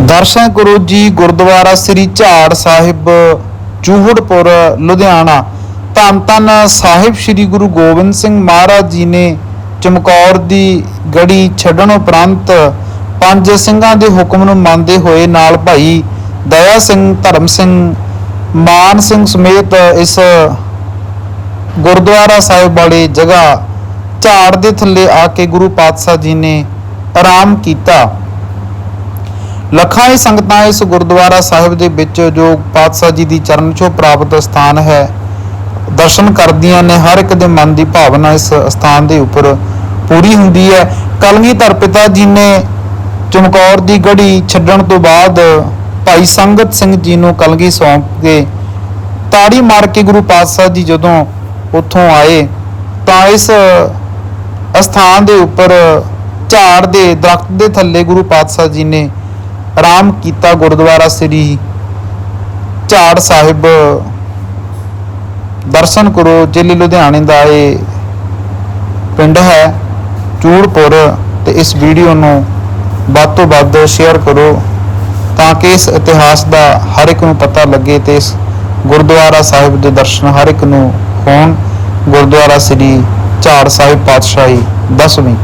ਦਰਸ਼ਨ ਗੁਰੂ ਜੀ ਗੁਰਦੁਆਰਾ ਸ੍ਰੀ ਝਾੜ ਸਾਹਿਬ, ਚੂਹੜਪੁਰ, ਲੁਧਿਆਣਾ। ਧੰਨ ਧੰਨ ਸਾਹਿਬ ਸ੍ਰੀ ਗੁਰੂ ਗੋਬਿੰਦ ਸਿੰਘ ਮਹਾਰਾਜ ਜੀ ਨੇ ਚਮਕੌਰ ਦੀ ਗੜੀ ਛੱਡਣ ਉਪਰੰਤ ਪੰਜ ਸਿੰਘਾਂ ਦੇ ਹੁਕਮ ਨੂੰ ਮੰਨਦੇ ਹੋਏ ਨਾਲ ਭਾਈ ਦਇਆ ਸਿੰਘ, ਧਰਮ ਸਿੰਘ, ਮਾਨ ਸਿੰਘ ਸਮੇਤ ਇਸ ਗੁਰਦੁਆਰਾ ਸਾਹਿਬ ਵਾਲੀ ਜਗ੍ਹਾ ਝਾੜ ਦੇ ਥੱਲੇ ਆ ਕੇ ਗੁਰੂ ਪਾਤਸ਼ਾਹ ਜੀ ਨੇ ਆਰਾਮ ਕੀਤਾ। ਲੱਖਾਂ ਹੀ ਸੰਗਤਾਂ ਇਸ ਗੁਰਦੁਆਰਾ ਸਾਹਿਬ ਦੇ ਵਿੱਚ ਜੋ ਪਾਤਸ਼ਾਹ ਜੀ ਦੀ ਚਰਨ ਛੋਹ ਪ੍ਰਾਪਤ ਸਥਾਨ ਹੈ, ਦਰਸ਼ਨ ਕਰਦੀਆਂ ਨੇ, ਹਰ ਇੱਕ ਦੇ ਮਨ ਦੀ ਭਾਵਨਾ ਇਸ ਸਥਾਨ ਦੇ ਉੱਪਰ ਪੂਰੀ ਹੁੰਦੀ ਹੈ। ਕਲਗੀਧਰ ਪਿਤਾ ਜੀ ਨੇ ਚਮਕੌਰ ਦੀ ਗੜੀ ਛੱਡਣ ਤੋਂ ਬਾਅਦ ਭਾਈ ਸੰਗਤ ਸਿੰਘ ਜੀ ਨੂੰ ਕਲਗੀ ਸੌਂਪ ਕੇ ਤਾੜੀ ਮਾਰ ਕੇ ਗੁਰੂ ਪਾਤਸ਼ਾਹ ਜੀ ਜਦੋਂ ਉੱਥੋਂ ਆਏ ਤਾਂ ਇਸ ਅਸਥਾਨ ਦੇ ਉੱਪਰ ਝਾੜ ਦੇ ਦਰਖਤ ਦੇ ਥੱਲੇ ਗੁਰੂ ਪਾਤਸ਼ਾਹ ਜੀ ਨੇ ਆਰਾਮ ਕੀਤਾ ਗੁਰਦੁਆਰਾ ਸ੍ਰੀ ਝਾੜ ਸਾਹਿਬ। ਦਰਸ਼ਨ ਕਰੋ, ਜ਼ਿਲ੍ਹੇ ਲੁਧਿਆਣੇ ਦਾ ਇਹ ਪਿੰਡ ਹੈ, ਚੂੜਪੁਰ, ਤੇ ਇਸ ਵੀਡੀਓ ਨੂੰ ਵੱਧ ਤੋਂ ਵੱਧ ਸ਼ੇਅਰ ਕਰੋ, ਤਾਂ ਕਿ ਇਸ ਇਤਿਹਾਸ ਦਾ ਹਰ ਇੱਕ ਨੂੰ ਪਤਾ ਲੱਗੇ ਤੇ ਇਸ ਗੁਰਦੁਆਰਾ ਸਾਹਿਬ ਦੇ ਦਰਸ਼ਨ ਹਰ ਇੱਕ ਨੂੰ ਹੋਣ। ਗੁਰਦੁਆਰਾ ਸ੍ਰੀ ਝਾੜ ਸਾਹਿਬ ਪਾਤਸ਼ਾਹੀ ਦਸਵੀਂ।